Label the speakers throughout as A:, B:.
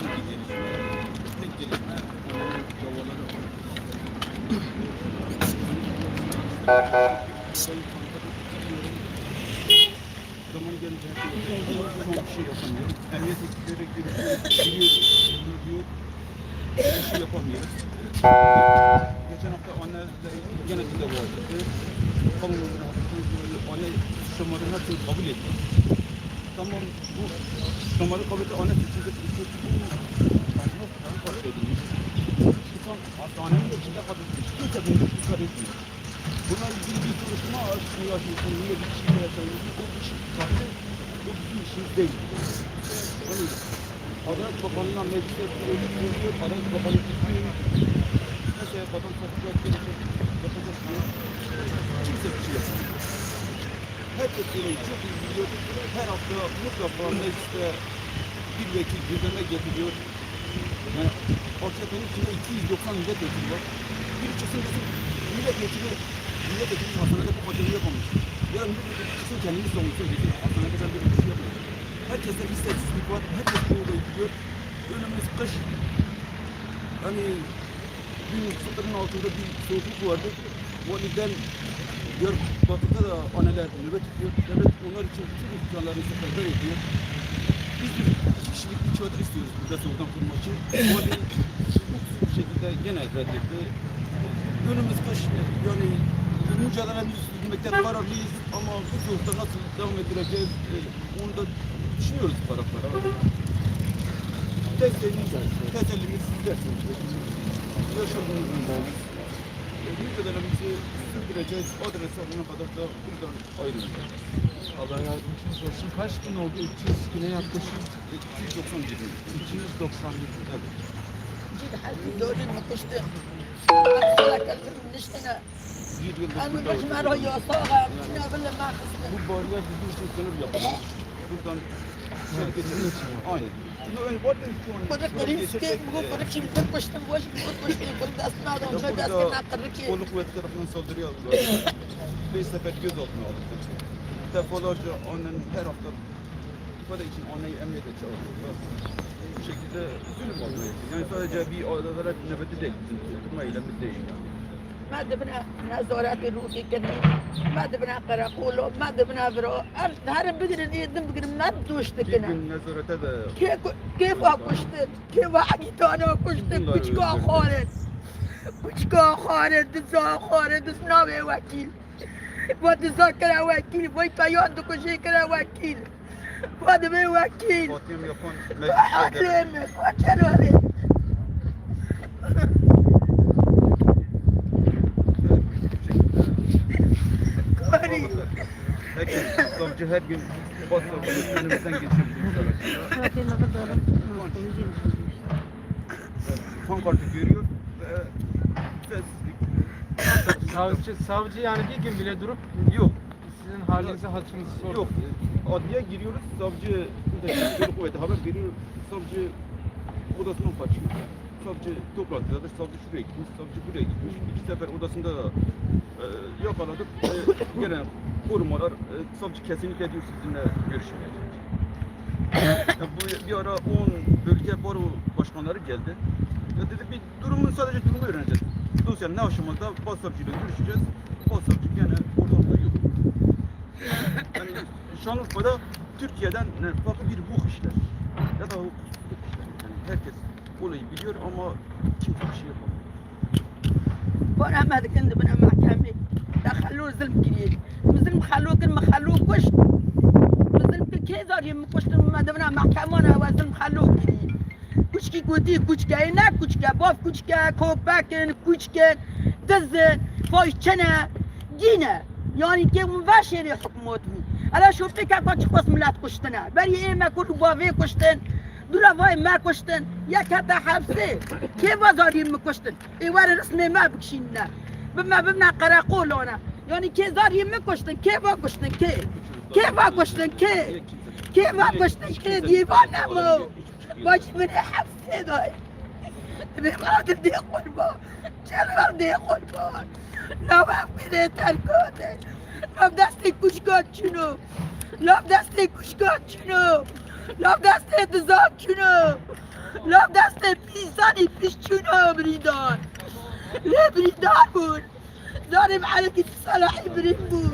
A: bir gelişme. Tek gelişme. Onların babaları. Zaman gelince bir şey yapamıyoruz. Emniyet ekipleri giriyoruz, gidiyor, bir şey yapamıyoruz. Geçen hafta anne gene bize vardı. Kamunun anne hepsini kabul etti. Tamam bu şamarı kabul etti. Anne seçildi. Hastanenin içinde kadın kimse bunu dikkat etmiyor. Bunlar ilgili bir soruşturma açmıyor. Niye bir şey yaşanıyor? Bu şey farklı. Bu bizim işimiz değil. Yani Adalet Bakanı'na meclise söylüyor. Adalet Bakanı tutuyor. Mesela vatan satacak, gelecek, yapacak diye. Kimse bir şey yapmıyor. Herkes bunu çok iyi biliyor. Her hafta mutlaka mecliste bir vekil gündeme getiriyor. Yani AKP'nin içinde 290 milletvekili var. Bir desin milletvekili, milletvekili hastanede bu kadını yapmamış. Ya milletvekili çıksın kendini savunsun desin. Hastanede ben bir şey yapmadım. Herkeste isteksizlik var. Herkes bunu da biliyor. Önümüz kış. Hani dün sıfırın altında bir soğukluk vardı. Validen diyor batıda da anneler nöbet tutuyor. Devlet onlar için bütün imkanlarını seferber ediyor. Biz bir kişilik bir çadır istiyoruz burada soğuktan kurmak için. Vali bir şekilde gene reddetti. Önümüz kış yani mücadelemizi sürdürmekte kararlıyız ama bu soğukta nasıl devam ettireceğiz e, onu da düşünüyoruz para para. Tesellimiz, tesellimiz sizlersiniz. Yaşadığımız ülkemiz. E, Mücadelemizi sürdüreceğiz. Adres sonuna kadar da buradan ayrılacağız.
B: Allah yardımcınız olsun. Kaç gün oldu? 300 güne yaklaşık. 291
C: gün. 291 gün. Evet.
A: Bir yıldır burada Bu bariyat bizim için sınır yapılmış. Buradan içeri geçirmek için. Aynen. Kolu kuvvet tarafından saldırıya aldılar. Beş sefer göz altına aldık Defalarca onun her hafta ifade için anneyi emniyete çağırdılar. Bu şekilde zulüm olmaya Yani sadece bir adalet nöbeti değil. Bizim tutma eylemimiz değil yani.
C: ما دبنا نزورات الروسي كنا ما دبنا قراقولو ما دبنا برو هر بدر يدم بقر ما دوش
A: Bir
C: تكنا
A: gün nezarete de
C: كيف كيف أقشت كيف أحكي أنا أقشت
A: Bunlar
C: كوشكو
A: öyle.
C: خالد كوشكو خالد دزا خالد دسناوي وكيل Pode socar o Aquino, vou paiota com xícara o Aquino.
A: Pode ver o Aquino.
C: Botei o meu
A: fone. Pode ver, meu. Pode ver. Her gün Bosna önümüzden geçiyor. Son kartı görüyor.
B: Savcı, savcı yani bir gün bile durup
A: Yok,
B: sizin halinizi hatırınızı sordu.
A: yok. Adliye giriyoruz, savcı burada kuvveti haber veriyor. Savcı odasından kaçıyor. Savcı toplantıdadır, savcı şuraya gitmiş, savcı buraya gitmiş. İki sefer odasında e, yakaladık. E, gene korumalar, e, savcı kesinlikle diyor sizinle görüşmeyecek. Ya bu bir ara 10 bölge baro başkanları geldi. Ya dedi bir durumun sadece durumu öğreneceğiz. Dosyanın ne aşamada başsavcıyla görüşeceğiz. Başsavcı gene ortalıkta yok. Yani Şanlıurfa'da Türkiye'den yani farklı bir hukuk işler. Ya da hukuksuzluk işler. Yani herkes olayı biliyor ama kimse bir şey yapamıyor.
C: وانا ما كنت بنا محكمة دخلوه ظلم كبير ظلم خلوه كلمة خلوه كشت ظلم كي زار يم كشت ما دبنا محكمة انا وظلم خلوه كبير كشكي قوتي كشكا هنا كشكا باف كشكا كوباكن كشكا دز فايش چنا دينا يعني كي مباشر حكومات بي الا شو فيك اكو تخص ملات كشتنا بري ايه ما كل بافي كشتن دولا وای ما کشتن یک حتی حبسه که بازاری ما کشتن ایوار رسمه ما بکشین نه بما بمنا قراقولونا یعنی که زاری ما کشتن که با کشتن که که با کشتن که که با کشتن مش من حفظنا بقرات دي قربان شغل دي قربان لو أفكري تركوتي لو دستي كشكات شنو؟ لو دستي كشكات شنو؟ لو دستي دزاب شنو؟ لو دستي بيزاني بيش شنو بريدان؟ ليه بريدان بون ظالم عليك صلاحي بريدان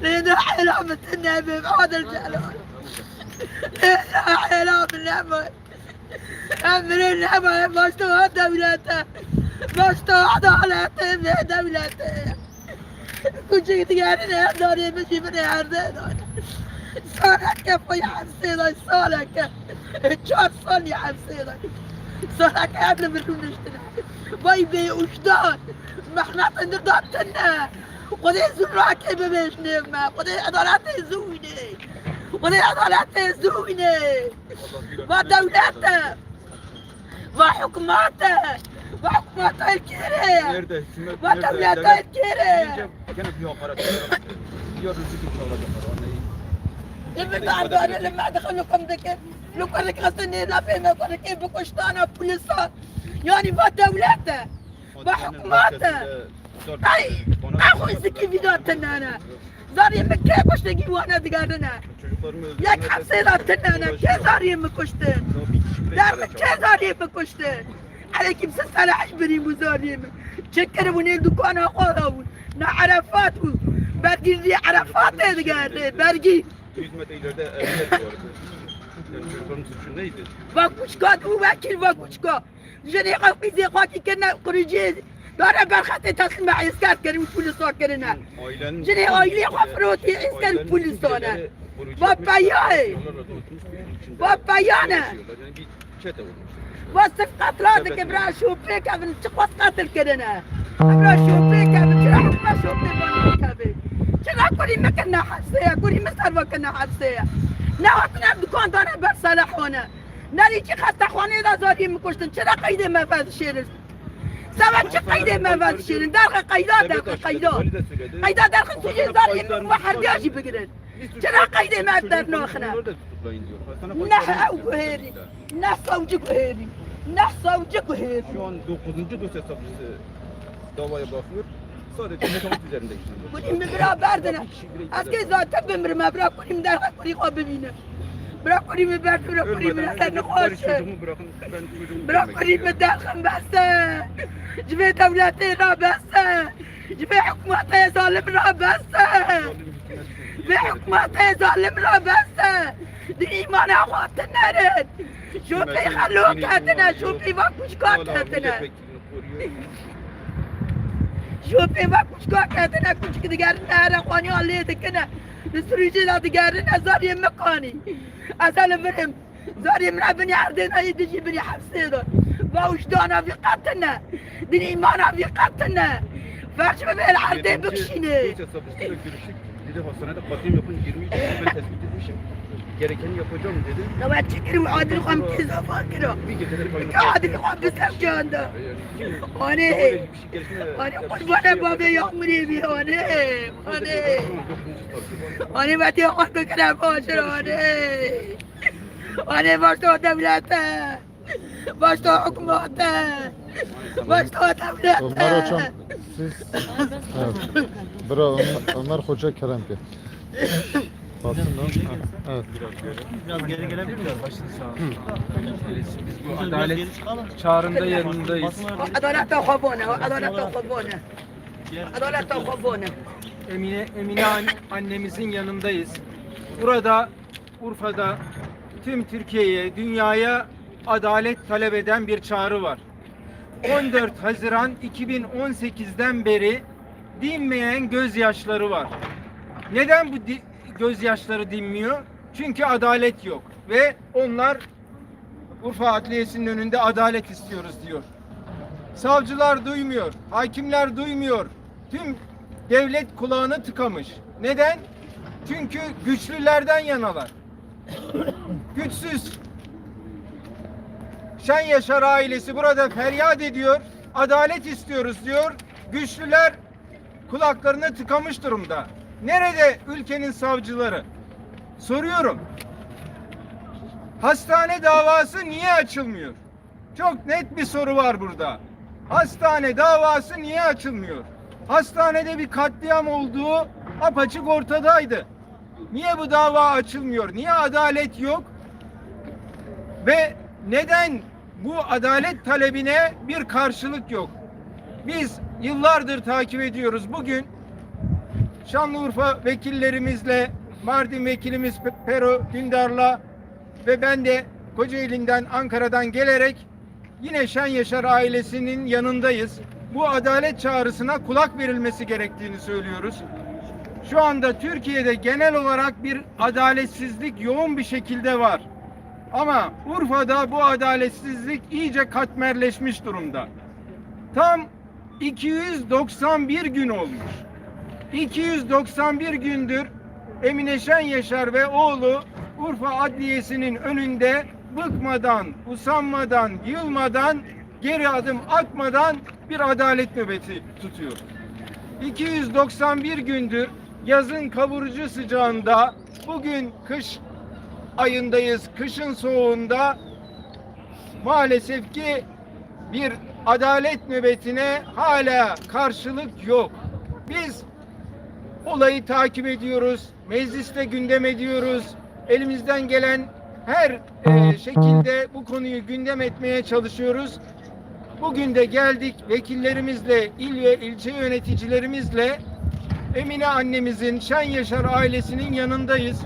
C: لأنه حرام النبي بهذا الجلال لينا حلام النبي أمر النبي ما اشتوى دولته ما اشتوى عدالته في دولته كنت تقارن داري مشي من عرضنا صالك يا فوي حسينا صالك شو صال يا حسينا صالك قبل ما نشتري باي بي وشدان ما احنا نضغطنا ودي زراك ببيش نما ودي عضلاتي زويني ودي عضلاتي زويني وللعضلات يهزوني ودولته وحكوماته وحكوماته الكيري.
A: ودولته
C: الكيري.
A: لما تعبوا أنا
C: لما ادخل لكم ذكر لو كان لك غسلني لا فينا كان لك بكشتانه بوليسه يعني ودولته وحكوماته اي أخوي سكي فيداتنا أنا. زاري مكة باش نجي وانا دقارنا
A: Çocuklarımı
C: يا كحسيناتنا انا كي زاري مكشتن دار كي زاري مكشتن عليكم سنة عشبري مزاري شكر ونيل دكان اخوه نا عرفات برقي ذي عرفات دقاري برقي
A: 100 metre ileride evler vardı. Yani çocukların suçu neydi?
C: واكوشكا وواكل واكوشكا جاني قوي زي خاطي كنا خرجي دارا برخاتي تسمع مع اسكات كريم كل صار كرنا
A: Ailenin...
C: Jene aile hafroti insan
A: Ailenin
C: polis ona.
A: çocukları koruyucu
C: Baba
A: etmiş,
C: yağı.
A: yollarla dolaşmış, bir içinde
C: Baba yana.
A: yaşıyorlar. Yani bir çete olmuş.
C: وصف قتلاتك برا شو بيك ابن تقوس قتل كرنا برا شو بيك ابن تروح ما شو بيك كابي شنا كوري ما كنا حسيا كوري ما صار كنا حسيا لا وقتنا بدكون دانا برصالح هنا ناري شي خاصة اخواني اذا زادي مكوشتن شنا قيدة ما فاز شيرز سبب چه قید منوز شیرین درخ قیدان درخ قیدان قیدان درخ سوژه زار
A: یک محر دیاشی بگرد چرا
C: قید
A: منوز
C: در
A: ناخنه نه
C: أو
A: گوهری
C: نه سوژه گوهری نه سوژه گوهری
A: شوان دو قدنجه دو سه سبز دوای باخور سادت نکمت بزرنده
C: کنیم بگرا بردنه از که زادت بمرم ابرا کنیم درخ کنی ببینه Bırak elimi ben bırak elimi sen ne
A: koşun.
C: Bırak
A: elimi derken ben
C: sen. Cime devleti ra ben sen. Cime hükümete zalim ra ben sen. Ve hükümete zalim ra ben sen. Di iman. Şu bir haluk etine, şu
A: bir
C: vakmış
A: kat etine.
C: Şoför bak kuşka kadına kuş gidi gerin nere kani alliye dikine. Sürücü ladı gerin azar yemme kani. Azal birim. Zar yemre beni erdin ayı dişi beni hapsiydi. Ve uçtuğuna fi katına. Din imana fi katına. Farşı
A: bebel
C: erdin
A: bükşini. Bir defa sana da katim yapın 23 ben tespit etmişim gerekeni yapacağım dedi.
C: Ya ben çekerim adil kom pizza fakir o.
A: Bir geceleri bayılır.
C: Adil kom pizza kendi. Hani. Hani kurbanı babı yağmur evi hani. Hani. Hani ben diye kom pekere başır hani. Hani başta o devlete. Başta hükümete. Başta o devlete.
B: Ömer hocam siz... Evet. Bravo Ömer, Ömer Hoca Kerem'de. Baksın da. Evet.
D: Biraz geri gelebilir miyiz? Başınız sağ olsun.
B: Biz bu adalet çağrında yanındayız.
C: Adaletten kovbona, adaletten kovbona. Adaletten kovbona.
B: Emine, Emine annemizin yanındayız. Burada Urfa'da tüm Türkiye'ye, dünyaya adalet talep eden bir çağrı var. 14 Haziran 2018'den beri dinmeyen gözyaşları var. Neden bu gözyaşları dinmiyor? Çünkü adalet yok ve onlar Urfa Adliyesi'nin önünde adalet istiyoruz diyor. Savcılar duymuyor, hakimler duymuyor. Tüm devlet kulağını tıkamış. Neden? Çünkü güçlülerden yanalar. Güçsüz. Şen Yaşar ailesi burada feryat ediyor. Adalet istiyoruz diyor. Güçlüler kulaklarını tıkamış durumda. Nerede ülkenin savcıları? Soruyorum. Hastane davası niye açılmıyor? Çok net bir soru var burada. Hastane davası niye açılmıyor? Hastanede bir katliam olduğu apaçık ortadaydı. Niye bu dava açılmıyor? Niye adalet yok? Ve neden bu adalet talebine bir karşılık yok? Biz yıllardır takip ediyoruz. Bugün Şanlıurfa vekillerimizle, Mardin vekilimiz Pe- Pero Dündar'la ve ben de Kocaeli'nden, Ankara'dan gelerek yine Şen Yaşar ailesinin yanındayız. Bu adalet çağrısına kulak verilmesi gerektiğini söylüyoruz. Şu anda Türkiye'de genel olarak bir adaletsizlik yoğun bir şekilde var. Ama Urfa'da bu adaletsizlik iyice katmerleşmiş durumda. Tam 291 gün olmuş. 291 gündür Emine Şen Yaşar ve oğlu Urfa Adliyesi'nin önünde bıkmadan, usanmadan, yılmadan, geri adım atmadan bir adalet nöbeti tutuyor. 291 gündür yazın kavurucu sıcağında bugün kış ayındayız. Kışın soğuğunda maalesef ki bir adalet nöbetine hala karşılık yok. Biz olayı takip ediyoruz. Mecliste gündem ediyoruz. Elimizden gelen her e, şekilde bu konuyu gündem etmeye çalışıyoruz. Bugün de geldik vekillerimizle, il ve ilçe yöneticilerimizle Emine annemizin, Şen Yaşar ailesinin yanındayız.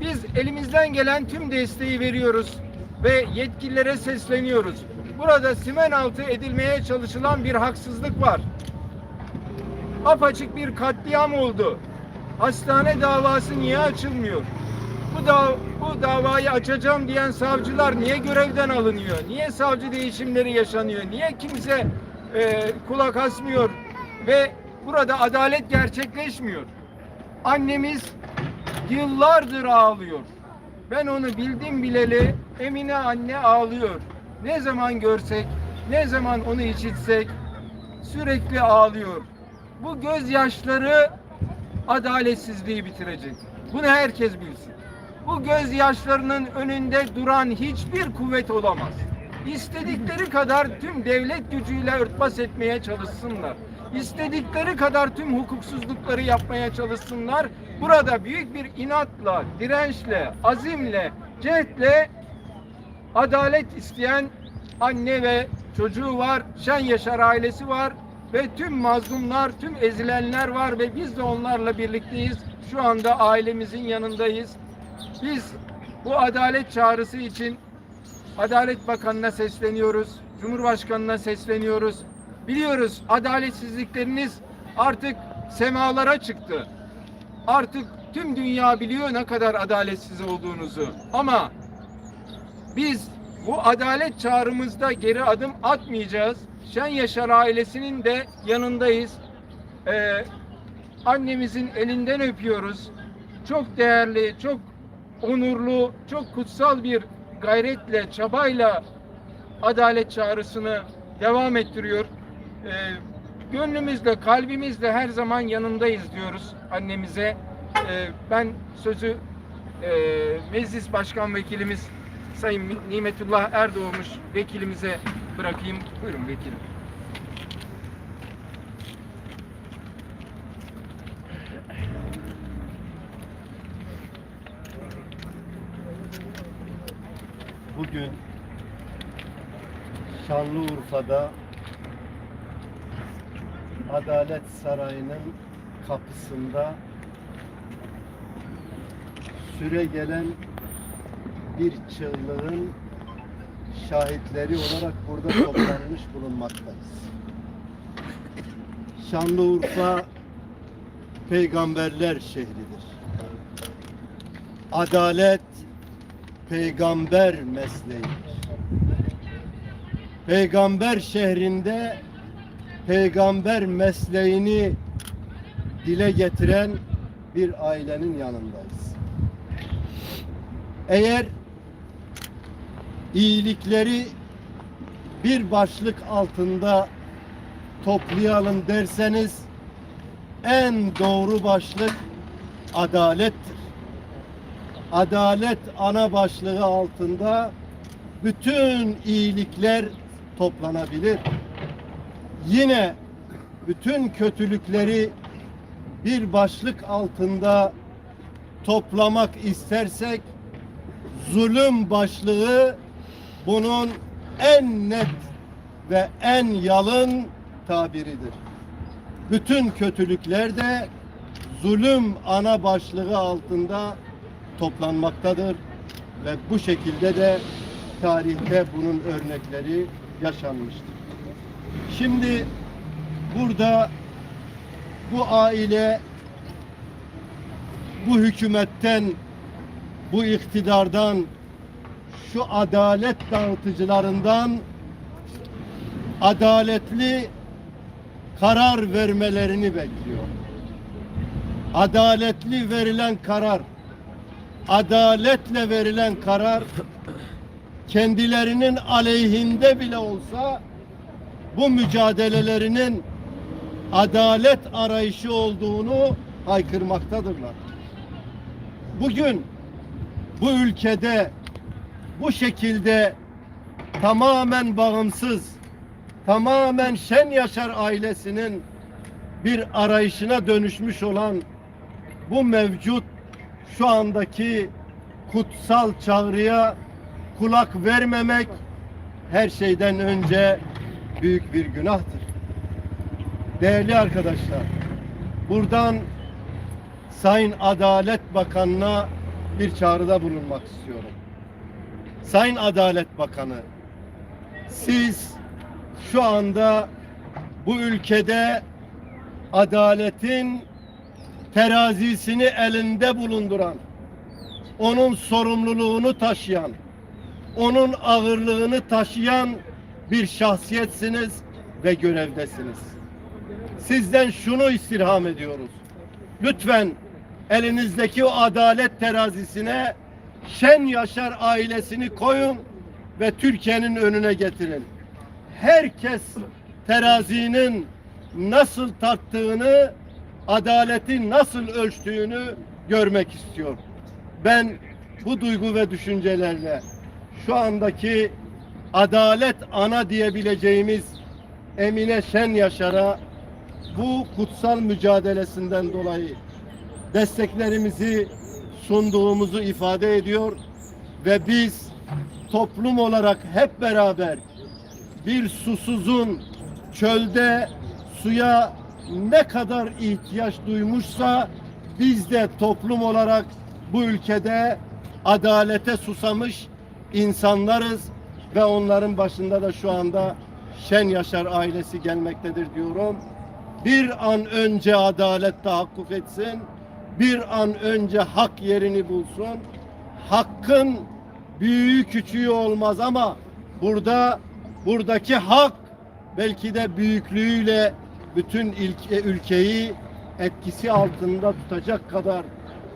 B: Biz elimizden gelen tüm desteği veriyoruz ve yetkililere sesleniyoruz. Burada simen altı edilmeye çalışılan bir haksızlık var. Apaçık bir katliam oldu. Hastane davası niye açılmıyor? Bu da bu davayı açacağım diyen savcılar niye görevden alınıyor? Niye savcı değişimleri yaşanıyor? Niye kimse e, kulak asmıyor ve burada adalet gerçekleşmiyor? Annemiz yıllardır ağlıyor. Ben onu bildim bileli Emine anne ağlıyor. Ne zaman görsek, ne zaman onu işitsek sürekli ağlıyor. Bu gözyaşları adaletsizliği bitirecek. Bunu herkes bilsin. Bu gözyaşlarının önünde duran hiçbir kuvvet olamaz. İstedikleri kadar tüm devlet gücüyle örtbas etmeye çalışsınlar. İstedikleri kadar tüm hukuksuzlukları yapmaya çalışsınlar. Burada büyük bir inatla, dirençle, azimle, cehdle adalet isteyen anne ve çocuğu var, Şen Yaşar ailesi var ve tüm mazlumlar, tüm ezilenler var ve biz de onlarla birlikteyiz. Şu anda ailemizin yanındayız. Biz bu adalet çağrısı için Adalet Bakanı'na sesleniyoruz, Cumhurbaşkanı'na sesleniyoruz. Biliyoruz adaletsizlikleriniz artık semalara çıktı. Artık tüm dünya biliyor ne kadar adaletsiz olduğunuzu. Ama biz bu adalet çağrımızda geri adım atmayacağız. Şen Yaşar ailesinin de yanındayız. Ee, annemizin elinden öpüyoruz. Çok değerli, çok onurlu, çok kutsal bir gayretle, çabayla adalet çağrısını devam ettiriyor. Ee, gönlümüzle, kalbimizle her zaman yanındayız diyoruz annemize. Ee, ben sözü e, Meclis Başkan Vekilimiz Sayın Nimetullah Erdoğmuş vekilimize bırakayım. Buyurun vekilim.
E: bugün Şanlıurfa'da Adalet Sarayı'nın kapısında süre gelen bir çığlığın şahitleri olarak burada toplanmış bulunmaktayız. Şanlıurfa peygamberler şehridir. Adalet peygamber mesleğidir. Peygamber şehrinde peygamber mesleğini dile getiren bir ailenin yanındayız. Eğer iyilikleri bir başlık altında toplayalım derseniz en doğru başlık adalettir adalet ana başlığı altında bütün iyilikler toplanabilir. Yine bütün kötülükleri bir başlık altında toplamak istersek zulüm başlığı bunun en net ve en yalın tabiridir. Bütün kötülükler de zulüm ana başlığı altında toplanmaktadır ve bu şekilde de tarihte bunun örnekleri yaşanmıştır. Şimdi burada bu aile bu hükümetten bu iktidardan şu adalet dağıtıcılarından adaletli karar vermelerini bekliyor. Adaletli verilen karar, adaletle verilen karar kendilerinin aleyhinde bile olsa bu mücadelelerinin adalet arayışı olduğunu haykırmaktadırlar. Bugün bu ülkede bu şekilde tamamen bağımsız, tamamen Şen Yaşar ailesinin bir arayışına dönüşmüş olan bu mevcut şu andaki kutsal çağrıya kulak vermemek her şeyden önce büyük bir günahtır. Değerli arkadaşlar, buradan Sayın Adalet Bakanı'na bir çağrıda bulunmak istiyorum. Sayın Adalet Bakanı, siz şu anda bu ülkede adaletin terazisini elinde bulunduran, onun sorumluluğunu taşıyan, onun ağırlığını taşıyan bir şahsiyetsiniz ve görevdesiniz. Sizden şunu istirham ediyoruz. Lütfen elinizdeki o adalet terazisine Şen Yaşar ailesini koyun ve Türkiye'nin önüne getirin. Herkes terazinin nasıl tarttığını, adaleti nasıl ölçtüğünü görmek istiyor. Ben bu duygu ve düşüncelerle şu andaki adalet ana diyebileceğimiz Emine Şen Yaşar'a bu kutsal mücadelesinden dolayı desteklerimizi sunduğumuzu ifade ediyor ve biz toplum olarak hep beraber bir susuzun çölde suya ne kadar ihtiyaç duymuşsa biz de toplum olarak bu ülkede adalete susamış insanlarız ve onların başında da şu anda Şen Yaşar ailesi gelmektedir diyorum. Bir an önce adalet tahakkuk etsin. Bir an önce hak yerini bulsun. Hakkın büyüğü küçüğü olmaz ama burada buradaki hak belki de büyüklüğüyle bütün ilke, ülkeyi etkisi altında tutacak kadar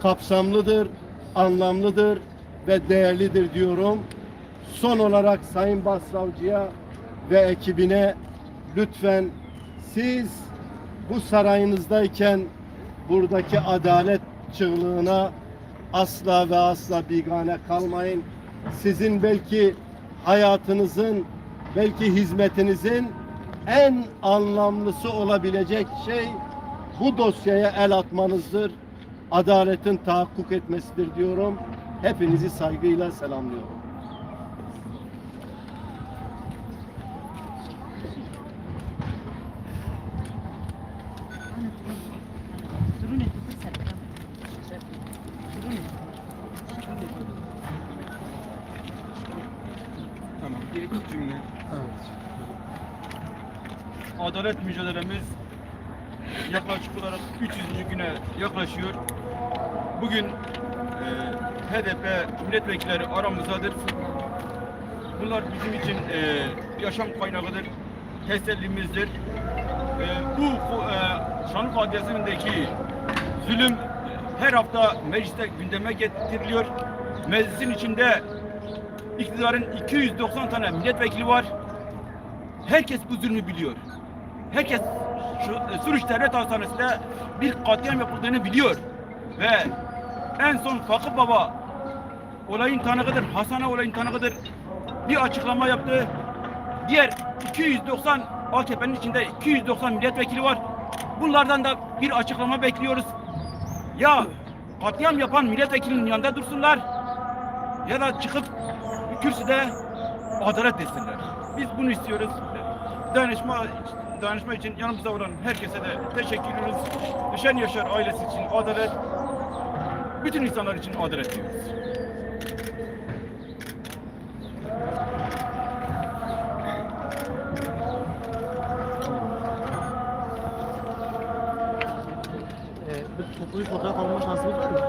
E: kapsamlıdır, anlamlıdır ve değerlidir diyorum. Son olarak Sayın Başsavcıya ve ekibine lütfen siz bu sarayınızdayken buradaki adalet çığlığına asla ve asla bigane kalmayın. Sizin belki hayatınızın, belki hizmetinizin en anlamlısı olabilecek şey bu dosyaya el atmanızdır. Adaletin tahakkuk etmesidir diyorum. Hepinizi saygıyla selamlıyorum.
A: Tamam. Bir iki cümle. Adalet mücadelemiz yaklaşık olarak 300. güne yaklaşıyor. Bugün e, HDP milletvekilleri aramızdadır. Bunlar bizim için e, yaşam kaynağıdır, tesellimizdir. E, bu e, Şanlıurfa Adliyesi'ndeki zulüm her hafta mecliste gündeme getiriliyor. Meclisin içinde iktidarın 290 tane milletvekili var. Herkes bu zulmü biliyor. Herkes şu Suruç Devlet Hastanesi'nde bir katliam yapıldığını biliyor. Ve en son Fakı Baba olayın tanıkıdır, Hasan'a olayın tanıkıdır. Bir açıklama yaptı. Diğer 290 AKP'nin içinde 290 milletvekili var. Bunlardan da bir açıklama bekliyoruz. Ya katliam yapan milletvekilinin yanında dursunlar ya da çıkıp kürsüde adalet etsinler. Biz bunu istiyoruz. Dayanışma dayanışma için yanımızda olan herkese de teşekkür ediyoruz. Şen Yaşar ailesi için adalet, bütün insanlar için adalet diyoruz.
D: Ee, bir fotoğraf alma şansımız var mı?